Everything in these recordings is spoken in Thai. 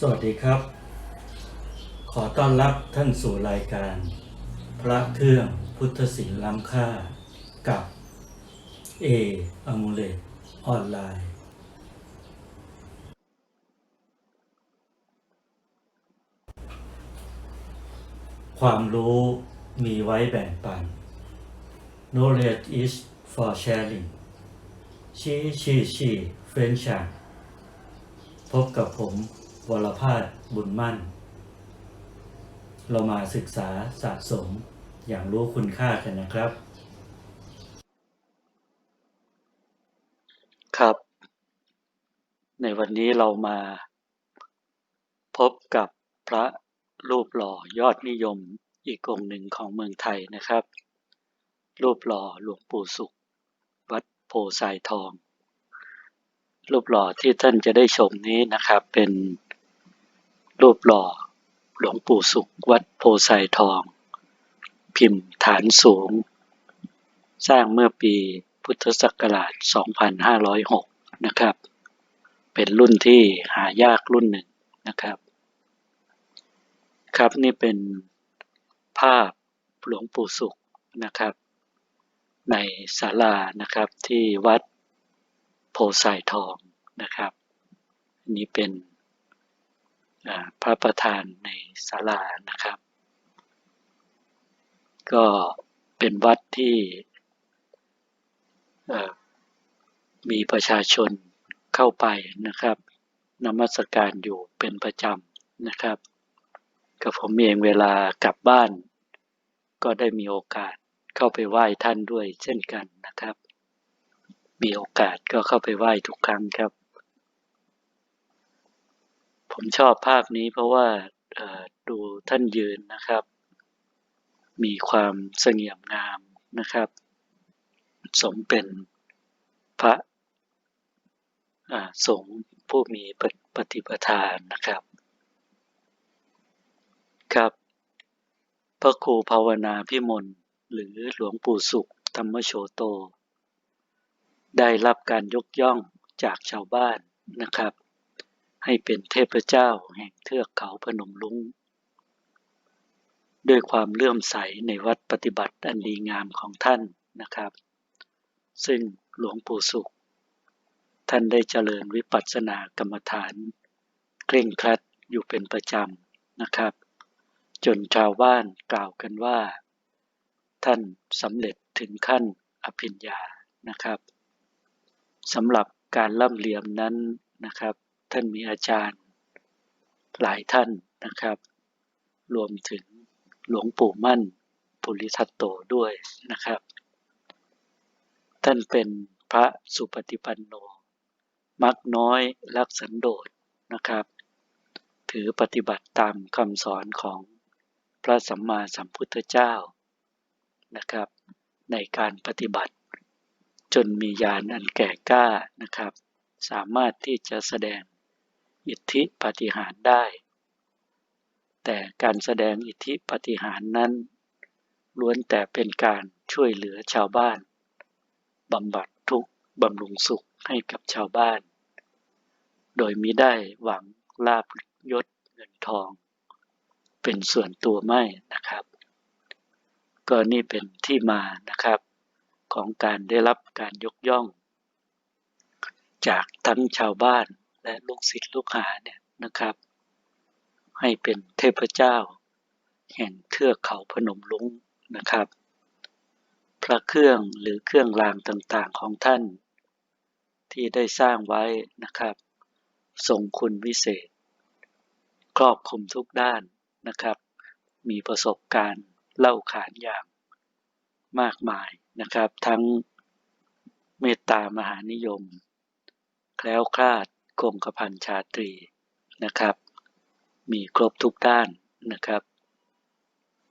สวัสดีครับ ขอต้อนรับท่านสู่รายการ พระเครื่องพุทธศิลป์ล้ำค่ากับ A อมูเลตออนไลน์ ความรู้มีไว้แบ่งปัน knowledge is for sharing ชีชีชีเฟรนช์พบกับผม วรพาสบุญมั่น เรามาศึกษาสะสมอย่างรู้คุณค่ากันนะครับ ครับ ในวันนี้เรามาพบกับพระรูปหล่อยอดนิยมอีกองหนึ่งของเมืองไทยนะครับ รูปหล่อหลวงปู่สุข วัดโพไซทอง รูปหล่อที่ท่านจะได้ชมนี้นะครับเป็น รูปหล่อ หลวงปู่สุขวัดโพไซทอง พิมพ์ฐานสูง สร้างเมื่อปีพุทธศักราช 2506 นะครับ เป็นรุ่นที่หายากรุ่นหนึ่งนะครับ ครับนี่เป็นภาพหลวงปู่สุขนะครับ ในศาลานะครับที่วัดโพไซทองนะครับนนี้เป็น พระประธานในศาลานะครับ ก็เป็นวัดที่มีประชาชนเข้าไปนะครับนมัสการอยู่เป็นประจำนะครับกับผมเองเวลากลับบ้าน ก็ได้มีโอกาสเข้าไปไหว้ท่านด้วยเช่นกันนะครับ มีโอกาสก็เข้าไปไหว้ทุกครั้งครับ ผมชอบภาพนี้เพราะว่าดูท่านยืนนะครับ มีความเสงี่ยมงามนะครับ สมเป็นพระสงฆ์ผู้มีปฏิปฏิปทานนะครับ ครับ พระครูภาวนาพิมลหรือหลวงปู่สุขธรรมโชโต ได้รับการยกย่องจากชาวบ้านนะครับ ให้เป็นเทพเจ้าแห่งเทือกเขาพนมลุงด้วยความเลื่อมใสในวัดปฏิบัติอันดีงามของท่านนะครับ ซึ่งหลวงปู่สุข ท่านได้เจริญวิปัสสนากรรมฐาน เคร่งครัดอยู่เป็นประจำนะครับ จนชาวบ้านกล่าวกันว่า ท่านสำเร็จถึงขั้นอภิญญานะครับสำหรับการล่ำเลียมนั้นนะครับ ท่านมีอาจารย์หลายท่านนะครับ รวมถึงหลวงปู่มั่นปุริทัตโตด้วยนะครับ ท่านเป็นพระสุปฏิปันโน มักน้อยรักสันโดษนะครับ ถือปฏิบัติตามคำสอนของพระสัมมาสัมพุทธเจ้านะครับ ในการปฏิบัติ จนมีญาณอันแก่กล้านะครับ สามารถที่จะแสดง อิทธิปฏิหารได้ แต่การแสดงอิทธิปฏิหารนั้น ล้วนแต่เป็นการช่วยเหลือชาวบ้านบำบัดทุกข์บำรุงสุขให้กับชาวบ้าน โดยมิได้หวังลาบยศเงินทอง เป็นส่วนตัวไม่นะครับ ก็นี่เป็นที่มานะครับ ของการได้รับการยกย่อง จากทั้งชาวบ้าน และลูกศิษย์ลูกหาเนี่ยนะครับ ให้เป็นเทพเจ้า แห่งเทือกเขาพนมลุงนะครับ พระเครื่องหรือเครื่องรางต่างๆของท่าน ที่ได้สร้างไว้นะครับทรงคุณวิเศษ ครอบคลุมทุกด้านนะครับ มีประสบการณ์เล่าขานอย่างมากมายนะครับ ทั้งเมตตามหานิยม แคล้วคลาด คงกระพันชาตรีนะครับ มีครบทุกด้านนะครับ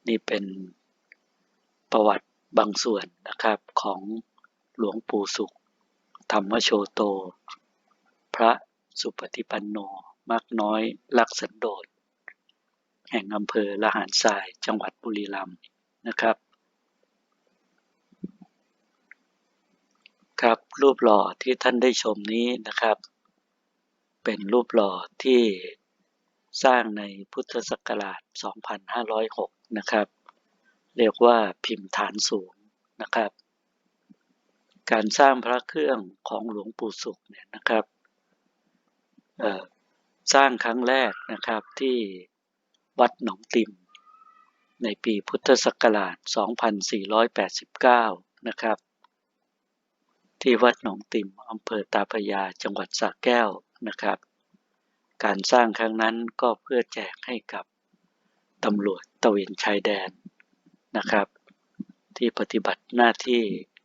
นี่เป็นประวัติบางส่วนนะครับของหลวงปู่สุข ธรรมโชโต พระสุปฏิปันโนมักน้อยลักสันโดษแห่งอำเภอละหารทรายจังหวัดบุรีรัมย์นะครับ ครับรูปหล่อที่ท่านได้ชมนี้นะครับ เป็นรูปหล่อที่สร้างในพุทธศักราช 2506 นะครับ เรียกว่าพิมพ์ฐานสูงนะครับ การสร้างพระเครื่องของหลวงปู่สุขเนี่ยนะครับสร้างครั้งแรกนะครับที่วัดหนองติม ในปีพุทธศักราช 2489 นะครับ ที่วัดหนองติมอำเภอตาพยาจังหวัดสระแก้วนะครับ การสร้างครั้งนั้นก็เพื่อแจกให้กับตำรวจตะเวนชายแดนนะครับ ที่ปฏิบัติหน้าที่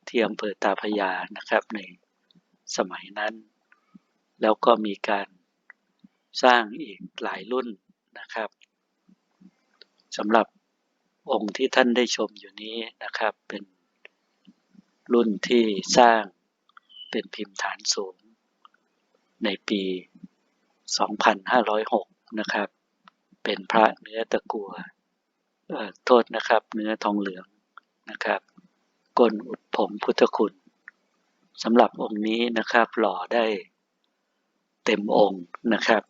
ที่อำเภอตาพยานะครับในสมัยนั้น แล้วก็มีการสร้างอีกหลายรุ่นนะครับสำหรับองค์ที่ท่านได้ชมอยู่นี้นะครับเป็นรุ่นที่สร้างเป็นพิมพ์ฐานสูง ในปี 2506 นะครับ เป็นพระเนื้อตะกัวโทษนะครับ เนื้อทองเหลืองนะครับกลอุดผงพุทธคุณสำหรับองค์นี้นะครับ หล่อได้เต็มองค์นะครับ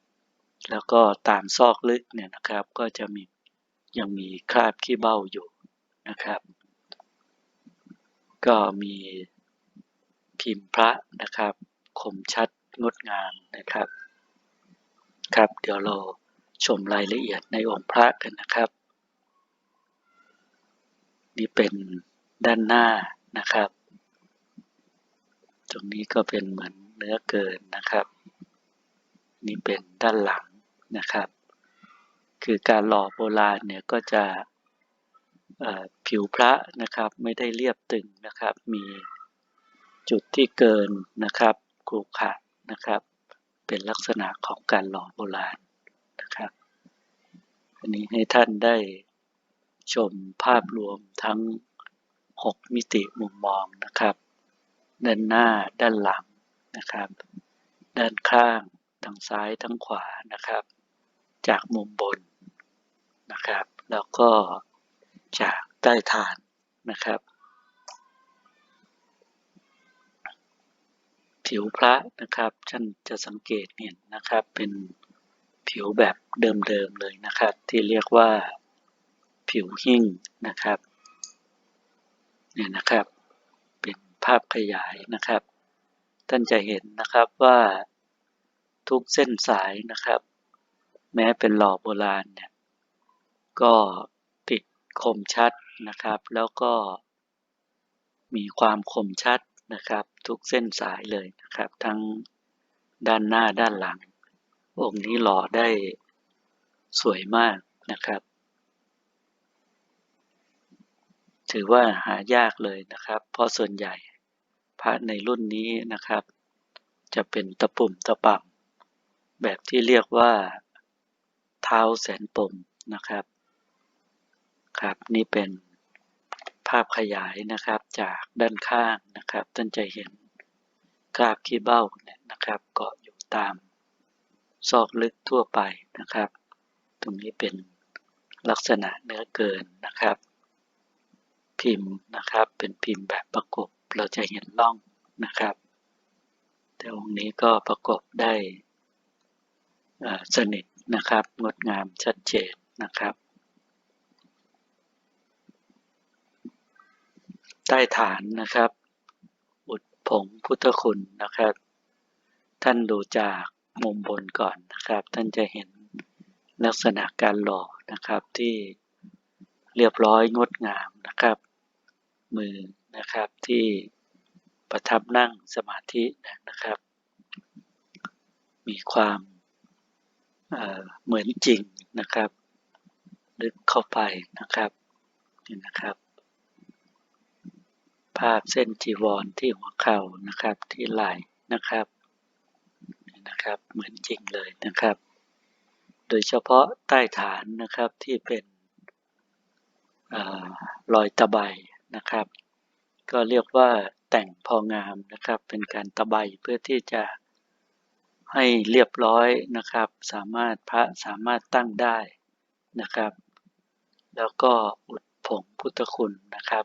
แล้วก็ตามซอกลึกเนี่ยนะครับ ก็จะมียังมีคราบขี้เบ้าอยู่นะครับ ก็มีพิมพ์พระนะครับ คมชัด งดงามนะครับ ครับ เดี๋ยวเราชมรายละเอียดในองค์พระกันนะครับ นี่เป็นด้านหน้านะครับ ตรงนี้ก็เป็นเหมือนเนื้อเกินนะครับ นี่เป็นด้านหลังนะครับ คือการหล่อโบราณเนี่ยก็จะผิวพระนะครับไม่ได้เรียบตึงนะครับ มีจุดที่เกินนะครับขรุขระ นะครับ เป็นลักษณะของการหล่อโบราณนะครับ อันนี้ให้ท่านได้ชมภาพรวมทั้ง 6 มิติมุมมองนะครับ ด้านหน้าด้านหลังนะครับ ด้านข้างทั้งซ้ายทั้งขวานะครับ จากมุมบนนะครับ แล้วก็จากใต้ฐานนะครับ ผิวพระนะครับท่านจะสังเกตเห็นนะครับเป็นผิวแบบเดิมๆเลยนะครับ ที่เรียกว่าผิวหิ้งนะครับเนี่ยนะครับเป็นภาพขยายนะครับ ท่านจะเห็นนะครับว่าทุกเส้นสายนะครับ แม้เป็นหล่อโบราณเนี่ยก็ติดคมชัดนะครับ แล้วก็มีความคมชัด นะครับ ทุกเส้นสายเลยนะครับ ทั้งด้านหน้าด้านหลัง องค์นี้หล่อได้สวยมากนะครับ ถือว่าหายากเลยนะครับ เพราะส่วนใหญ่พระในรุ่นนี้นะครับ จะเป็นตะปุ่มตะป่ำแบบที่เรียกว่าเท้าแสนปมนะครับ ครับนี่เป็น ภาพขยายนะครับจากด้านข้างนะครับ ท่านจะเห็นคราบขี้เบ้าเนี่ยนะครับเกาะอยู่ตามซอกลึกทั่วไปนะครับ ตรงนี้เป็นลักษณะเนื้อเกินนะครับ พิมพ์นะครับเป็นพิมพ์แบบประกบเราจะเห็นร่องนะครับ แต่องค์นี้ก็ประกบได้สนิทนะครับ งดงามชัดเจนนะครับ ใต้ฐานนะครับ อุดผงพุทธคุณนะครับ ท่านดูจากมุมบนก่อนนะครับ ท่านจะเห็นลักษณะการหล่อนะครับที่เรียบร้อยงดงามนะครับ มือนะครับที่ประทับนั่งสมาธินะครับ มีความเเหมือนจริงนะครับ ลึกเข้าไปนะครับนี่นะครับ ภาพเส้นจีวรที่หัวเข่านะครับที่ไหล่นะครับนะครับ เหมือนจริงเลยนะครับ โดยเฉพาะใต้ฐานนะครับที่เป็นอรอยตะไบนะครับ ก็เรียกว่าแต่งพองามนะครับ เป็นการตะไบเพื่อที่จะให้เรียบร้อยนะครับ สามารถพระสามารถตั้งได้นะครับ แล้วก็อุดผงพุทธคุณนะครับ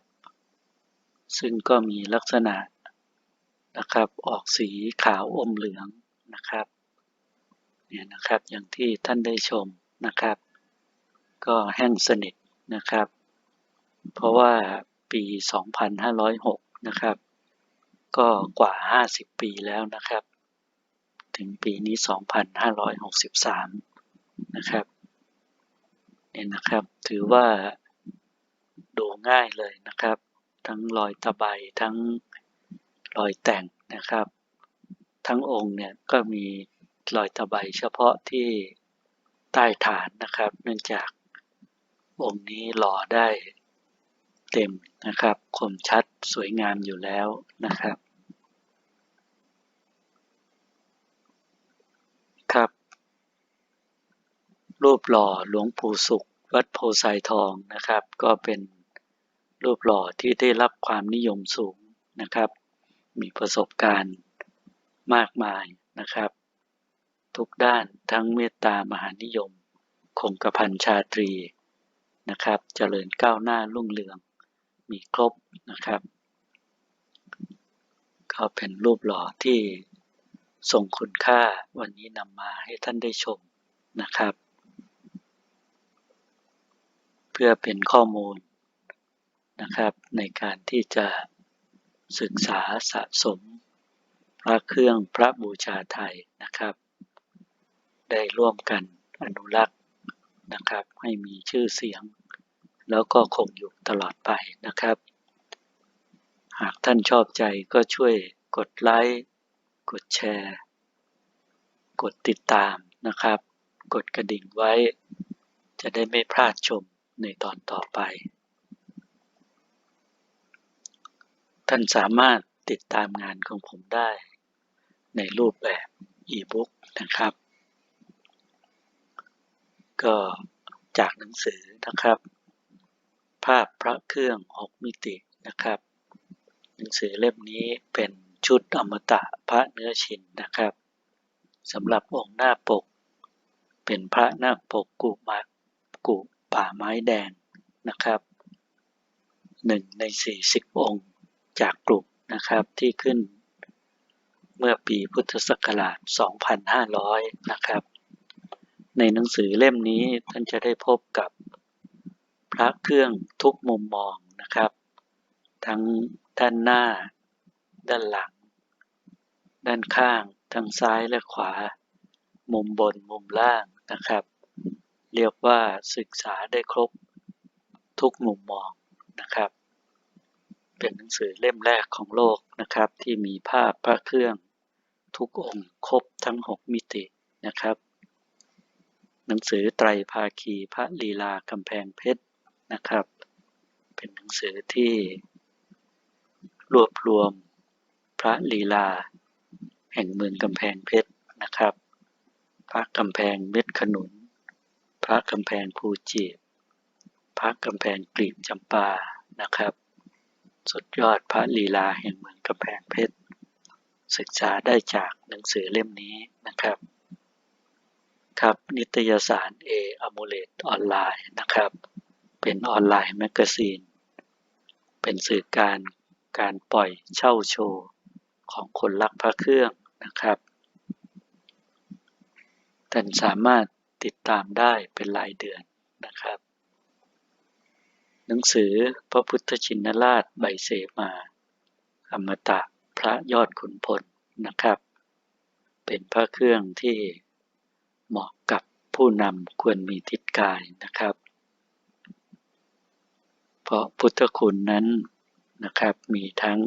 ซึ่งก็มีลักษณะนะครับออกสีขาวอมเหลืองนะครับเนี่ยนะครับอย่างที่ท่านได้ชมนะครับ ก็แห้งสนิทนะครับ เพราะว่าปี 2506 นะครับ ก็กว่า 50 ปีแล้วนะครับ ถึงปีนี้ 2563 นะครับเนี่ยนะครับถือว่าดูง่ายเลยนะครับ ทั้งรอยตะไบทั้งรอยแต่งนะครับ ทั้งองค์เนี่ยก็มีรอยตะไบเฉพาะที่ใต้ฐานนะครับ เนื่องจากองค์นี้หล่อได้เต็มนะครับคมชัดสวยงามอยู่แล้วนะครับ ครับ รูปหล่อหลวงปู่สุข วัดโพไซทองนะครับ ก็เป็น รูปหล่อที่ได้รับความนิยมสูงนะครับ มีประสบการณ์มากมายนะครับ ทุกด้านทั้งเมตตามหานิยม คงกระพันชาตรีนะครับเจริญก้าวหน้ารุ่งเรือง มีครบนะครับ ก็เป็นรูปหล่อที่ทรงคุณค่าวันนี้นำมาให้ท่านได้ชมนะครับ เพื่อเป็นข้อมูล นะครับ ในการที่จะศึกษาสะสมพระเครื่องพระบูชาไทยนะครับ ได้ร่วมกันอนุรักษ์นะครับ ให้มีชื่อเสียง แล้วก็คงอยู่ตลอดไปนะครับ หากท่านชอบใจก็ช่วยกดไลค์กดแชร์ กดติดตามนะครับ กดกระดิ่งไว้ จะได้ไม่พลาดชมในตอนต่อไป ท่านสามารถติดตามงานของผมได้ในรูปแบบอีบุ๊กนะครับ ก็จากหนังสือนะครับ ภาพพระเครื่อง6มิตินะครับ หนังสือเล่มนี้เป็นชุดอมตะพระเนื้อชินนะครับสำหรับองค์หน้าปก เป็นพระหน้าปกกุมากุป่าไม้แดงนะครับหนึ่งใน40องค์ จากกลุ่มนะครับที่ขึ้นเมื่อปีพุทธศักราช 2500 นะครับ ในหนังสือเล่มนี้ท่านจะได้พบกับพระเครื่องทุกมุมมองนะครับ ทั้งด้านหน้า ด้านหลัง ด้านข้างทั้งซ้ายและขวา มุมบนมุมล่างนะครับ เรียกว่าศึกษาได้ครบทุกมุมมองนะครับ เป็นหนังสือเล่มแรกของโลกนะครับ ที่มีภาพพระเครื่องทุกองค์ครบทั้ง 6 มิตินะครับ หนังสือไตรภาคีพระลีลากำแพงเพชรนะครับ เป็นหนังสือที่รวบรวมพระลีลา แห่งเมืองกำแพงเพชรนะครับ พระกำแพงเม็ดขนุน พระกำแพงภูจีบพระกำแพงกลีบจำปานะครับ สุดยอดพระลีลาแห่งเมืองกำแพงเพชร ศึกษาได้จากหนังสือเล่มนี้นะครับ ครับนิตยสารเออมูเลตออนไลน์นะครับ เป็นออนไลน์แมกกาซีน เป็นสื่อการการปล่อยเช่าโชว์ของคนรักพระเครื่องนะครับท่านสามารถติดตามได้เป็นรายเดือนนะครับ หนังสือพระพุทธชินราชใบเสมา อมตะพระยอดขุนพลนะครับ เป็นพระเครื่องที่เหมาะกับผู้นำควรมีทิศกายนะครับ เพราะพุทธคุณนั้นนะครับมีทั้ง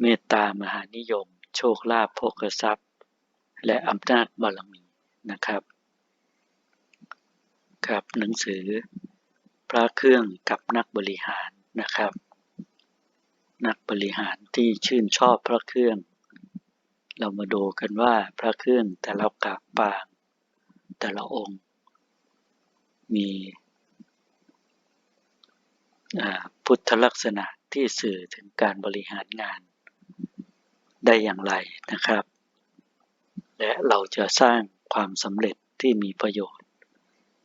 เมตตามหานิยม โชคลาภโภคทรัพย์ และอำนาจบารมีนะครับ ครับหนังสือ พระเครื่องกับนักบริหารนะครับ นักบริหารที่ชื่นชอบพระเครื่อง เรามาดูกันว่าพระเครื่องแต่ละกากปางแต่ละองค์ มีพุทธลักษณะที่สื่อถึงการบริหารงานได้อย่างไรนะครับ และเราจะสร้างความสำเร็จที่มีประโยชน์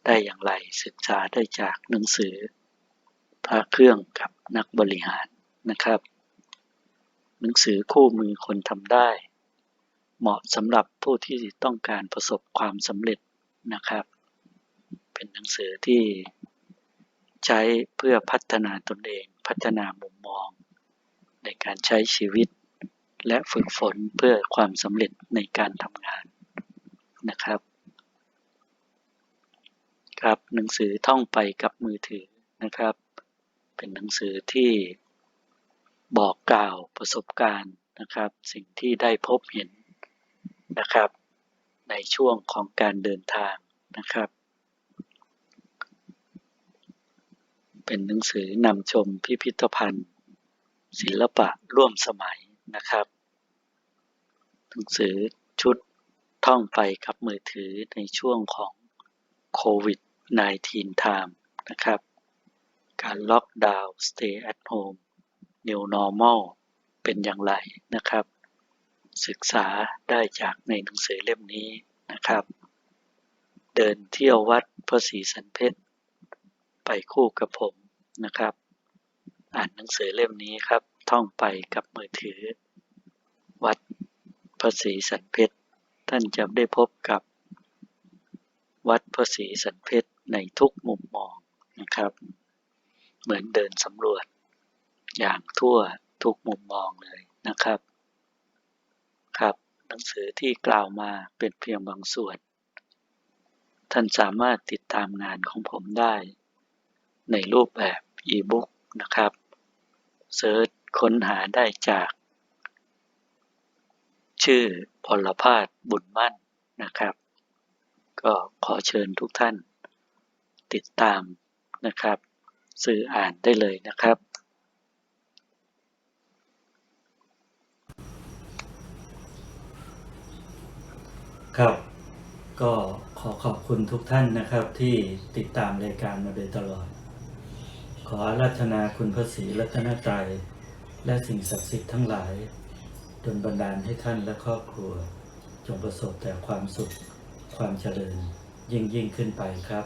ได้อย่างไรศึกษาได้จากหนังสือ พระเครื่องกับนักบริหารนะครับ หนังสือคู่มือคนทำได้ เหมาะสำหรับผู้ที่ต้องการประสบความสำเร็จนะครับ เป็นหนังสือที่ใช้เพื่อพัฒนาตนเองพัฒนามุมมอง ในการใช้ชีวิต และฝึกฝนเพื่อความสำเร็จในการทำงานนะครับ ครับ หนังสือท่องไปกับมือถือนะครับ เป็นหนังสือที่บอกกล่าวประสบการณ์นะครับ สิ่งที่ได้พบเห็นนะครับ ในช่วงของการเดินทางนะครับ เป็นหนังสือนำชมพิพิธภัณฑ์ ศิลปะร่วมสมัยนะครับ หนังสือชุดท่องไปกับมือถือในช่วงของโควิด -19 time นะครับ การล็อกดาวน์ stay at home new normal เป็นอย่างไรนะครับ ศึกษาได้จากในหนังสือเล่มนี้นะครับ เดินเที่ยววัดพระศรีสันเพชรไปคู่กับผมนะครับ อ่านหนังสือเล่มนี้ครับ ท่องไปกับมือถือ วัดพระศรีสันเพชรท่านจะได้พบกับวัดพระศรีสันเพชร ในทุกมุมมองนะครับ เหมือนเดินสำรวจ อย่างทั่วทุกมุมมองเลยนะครับ ครับ หนังสือที่กล่าวมาเป็นเพียงบางส่วน ท่านสามารถติดตามงานของผมได้ ในรูปแบบอีบุ๊กนะครับเซิร์ชค้นหาได้จาก ชื่อพลพาสบุญมั่นนะครับ ก็ขอเชิญทุกท่าน ติดตามนะครับซื้ออ่านได้เลยนะครับ ครับ ก็ขอขอบคุณทุกท่านนะครับที่ติดตามรายการมาโดยตลอด ขออาราธนาคุณพระศรีรัตนตรัยและสิ่งศักดิ์สิทธิ์ทั้งหลายดลบันดาลให้ท่านและครอบครัว จงประสบแต่ความสุข ความเจริญยิ่งยิ่งขึ้นไปครับ